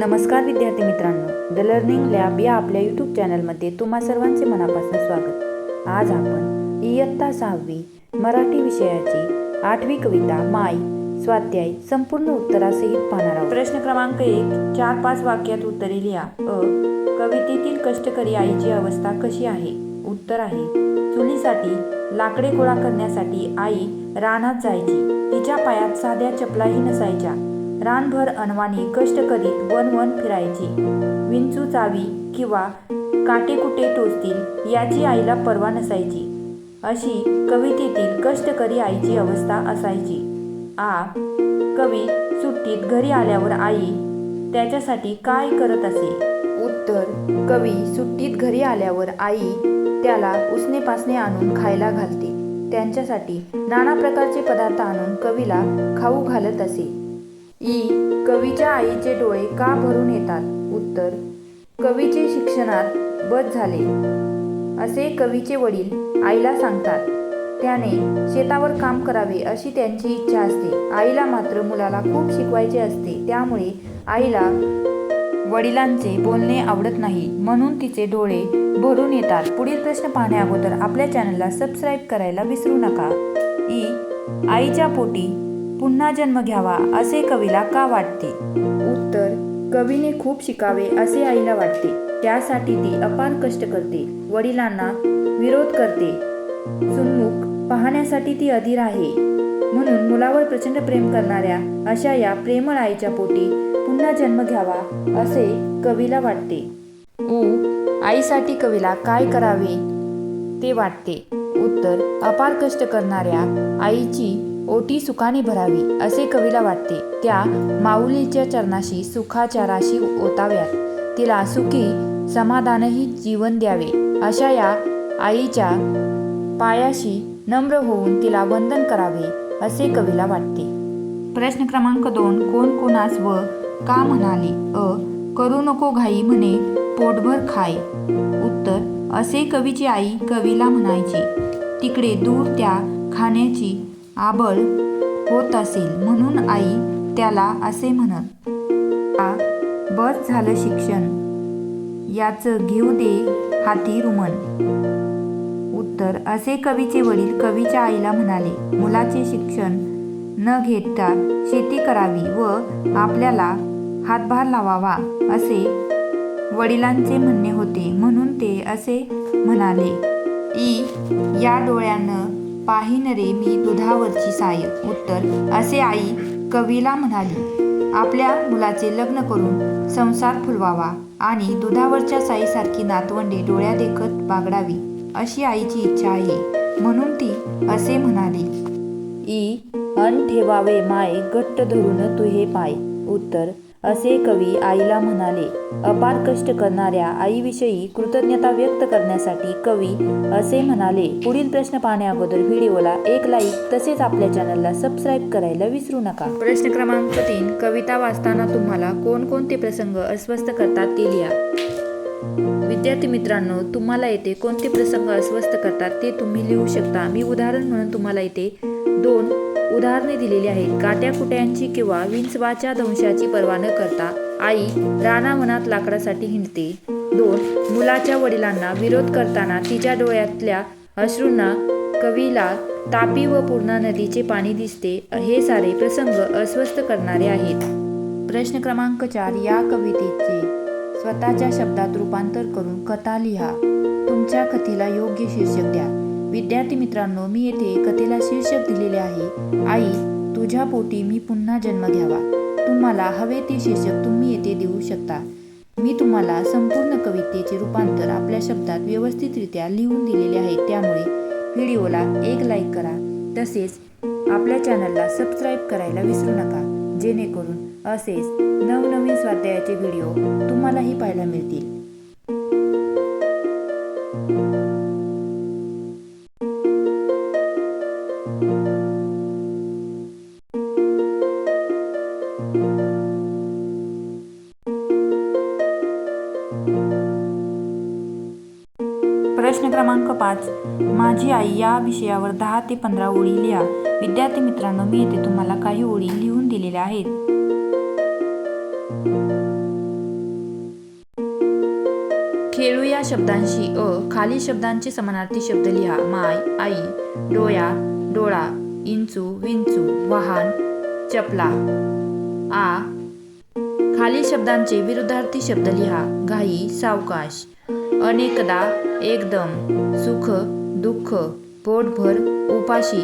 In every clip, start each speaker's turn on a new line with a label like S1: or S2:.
S1: नमस्कार विद्यार्थी मित्रांनो. द लर्निंग लॅब या आपल्या यूट्यूब चॅनलमध्ये तुम्हा सर्वांचे मनापासून स्वागत. आज आपण इयत्ता सहावी मराठी विषयाची आठवी कविता माई स्वाध्याय संपूर्ण उत्तरासहित पाहणार आहोत. प्रश्न क्रमांक एक चार पाच वाक्यात उत्तरे लिहा. अ कवितेतील कष्टकरी आईची अवस्था कशी आहे? उत्तर आहे चुलीसाठी लाकडे गोळा करण्यासाठी आई रानात जायची. तिच्या पायात साध्या चपलाही नसायच्या. रानभर अनवाणी कष्ट करीत वन वन फिरायची. विंचू चावी किंवा काटेकुटे टोचतील याची आईला पर्वा नसायची. अशी कवितेतील कष्टकरी आईची अवस्था असायची. आ कवी सुट्टीत घरी आल्यावर आई त्याच्यासाठी काय करत असे? उत्तर कवी सुट्टीत घरी आल्यावर आई त्याला उसने पासने आणून खायला घालते. त्यांच्यासाठी नाना प्रकारचे पदार्थ आणून कवीला खाऊ घालत असे. ई कवीच्या आईचे डोळे का भरून येतात? उत्तर कवीचे शिक्षणात बद झाले. असे कवीचे वडील आईला सांगतात. त्याने शेतावर काम करावे अशी त्यांची इच्छा असते. आईला मात्र मुलाला खूप शिकवायचे असते. त्यामुळे आईला वडिलांचे बोलणे आवडत नाही. म्हणून तिचे डोळे भरून येतात. पुढील प्रश्न पाहण्या अगोदर आपल्या चॅनलला सबस्क्राईब करायला विसरू नका. ई आईच्या पोटी पुन्हा जन्म घ्यावा असे कवीला का वाटते? उत्तर कवीने खूप शिकावे असे आईला वाटते. त्यासाठी ती अपार कष्ट करते वडिलांना विरोध करते. सुन्मुख पाहण्यासाठी ती अधीर आहे. म्हणून मुलावर प्रचंड प्रेम करणाऱ्या अशा या प्रेमळ आईच्या पोटी पुन्हा जन्म घ्यावा असे कवीला वाटते. उ आईसाठी कवीला काय करावे? ते वाटते. उत्तर अपार कष्ट करणाऱ्या आईची ओटी सुखाने भरावी असे कवीला वाटते. त्या माऊलीच्या चरणाशी सुखाचाराशी ओताव्यात. तिला सुखी समाधानही जीवन द्यावे अशा या आईच्या पायाशी नम्र होऊन तिला वंदन करावे असे कवीला वाटते. प्रश्न क्रमांक दोन कोण कोणास व का म्हणाले? अ करू नको घाई म्हणे पोटभर खाय. उत्तर असे कवीची आई कवीला म्हणायची. तिकडे दूर त्या खाण्याची आबळ होत असेल म्हणून आई त्याला असे म्हणत आ बस झालं शिक्षण. याचं घेऊ दे हाती रुमन उत्तर असे कवीचे वडील कवीच्या आईला म्हणाले मुलाचे शिक्षण न घेता शेती करावी व आपल्याला हातभार लावावा असे वडिलांचे म्हणणे होते म्हणून ते असे म्हणाले. ई या डोळ्यानं पाहिन रे मी दुधावरची साय उत्तर असे आई कवीला म्हणाली आपल्या मुलाचे लग्न करून संसार फुलवावा आणि दुधावरच्या साईसारखी नातवंडे डोळ्या देखत बागडावी अशी आईची इच्छा आहे. म्हणून ती असे म्हणाली. ई अन ठेवावे माय घट्ट धरून तुहे पाय. उत्तर असे कवी आईला म्हणाले अपार कष्ट करणाऱ्या आईविषयी कृतज्ञता व्यक्त करण्यासाठी कवी असे म्हणाले पुढील प्रश्न पाहण्याअगोदर व्हिडिओला एक लाईक तसेच आपल्या चॅनलला सबस्क्राईब करायला विसरू नका. प्रश्न क्रमांक तीन कविता वाचताना तुम्हाला कोणकोणते प्रसंग अस्वस्थ करतात ते लिहा. विद्यार्थी मित्रांनो तुम्हाला येथे कोणते प्रसंग अस्वस्थ करतात ते तुम्ही लिहू शकता. मी उदाहरण म्हणून तुम्हाला येथे दोन उदाहरणे दिलेली आहेत. काट्याकुट्यांची किंवा विंचवाच्या दंशाची पर्वा न करता आई रानावनात लाकडासाठी हिंडते. दोन मुलाच्या वडिलांना विरोध करताना तिच्या डोळ्यातल्या अश्रूंना कवीला तापी व पूर्णा नदीचे पाणी दिसते. हे सारे प्रसंग अस्वस्थ करणारे आहेत. प्रश्न क्रमांक चार या कवितेचे स्वतःच्या शब्दात रूपांतर करून कथा लिहा. तुमच्या कथेला योग्य शीर्षक द्या. विद्यार्थी मित्रांनो मी येथे कथेला शीर्षक दिलेले आहे. आई तुझ्या पोटी मी पुन्हा जन्म घ्यावा. तुम्हाला हवे ते शीर्षक तुम्ही येथे देऊ शकता. मी तुम्हाला संपूर्ण कवितेचे रूपांतर आपल्या शब्दात व्यवस्थितरित्या लिहून दिलेले आहे. त्यामुळे व्हिडिओला एक लाईक करा. तसेच आपल्या चॅनलला सबस्क्राईब करायला विसरू नका. जेणेकरून असेच नवनवीन स्वाध्यायाचे व्हिडिओ तुम्हालाही पाहायला मिळतील. पाच माझी आई या विषयावर दहा ते पंधरा ओळी लिहा. विद्यार्थी मित्रांनो मी येथे तुम्हाला काही ओळी लिहून दिलेल्या आहेत. खेळू या शब्दांशी अ खाली शब्दांचे समानार्थी शब्द लिहा. माय आई डोया डोळा इंचू विंचू वाहन चपला आ खालील शब्दांचे विरुद्धार्थी शब्द लिहा. घाई सावकाश. अनेकदा एकदम सुख दुःख पोटभर उपाशी.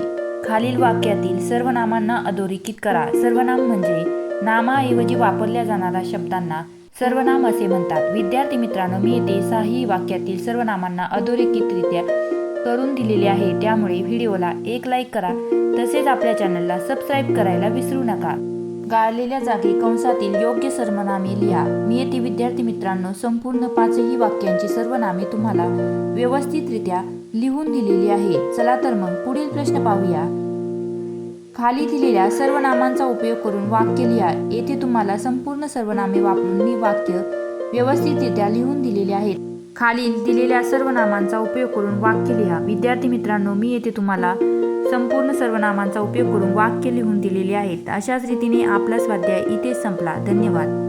S1: खालील वाक्यातील सर्वनामांना अधोरेखित करा. सर्वनाम म्हणजे नामाऐवजी वापरल्या जाणाऱ्या शब्दांना सर्वनाम असे म्हणतात. विद्यार्थी मित्रांनो मी येथे साही वाक्यातील सर्वनामांना अधोरेखितरित्या करून दिलेले आहे. त्यामुळे व्हिडिओला एक लाईक करा. तसेच आपल्या चॅनलला सबस्क्राईब करायला विसरू नका. गाळलेल्या जागी कंसातील योग्य सर्वनामे लिहा. मी येथे विद्यार्थी मित्रांनो संपूर्ण पाचही वाक्यांची सर्वनामे तुम्हाला व्यवस्थितरित्या लिहून दिलेली आहे. चला तर मग पुढील प्रश्न पाहूया. खाली दिलेल्या सर्वनामांचा उपयोग करून वाक्य लिहा. येथे तुम्हाला संपूर्ण सर्वनामे वापरून मी वाक्य व्यवस्थितरित्या लिहून दिलेले आहेत. खालील दिलेल्या सर्वनामांचा उपयोग करून वाक्य लिहा. विद्यार्थी मित्रांनो मी येथे तुम्हाला संपूर्ण सर्वनामांचा उपयोग करून वाक्य लिहून दिलेले आहेत. अशाच रीतीने आपला स्वाध्याय इथेच संपला. धन्यवाद.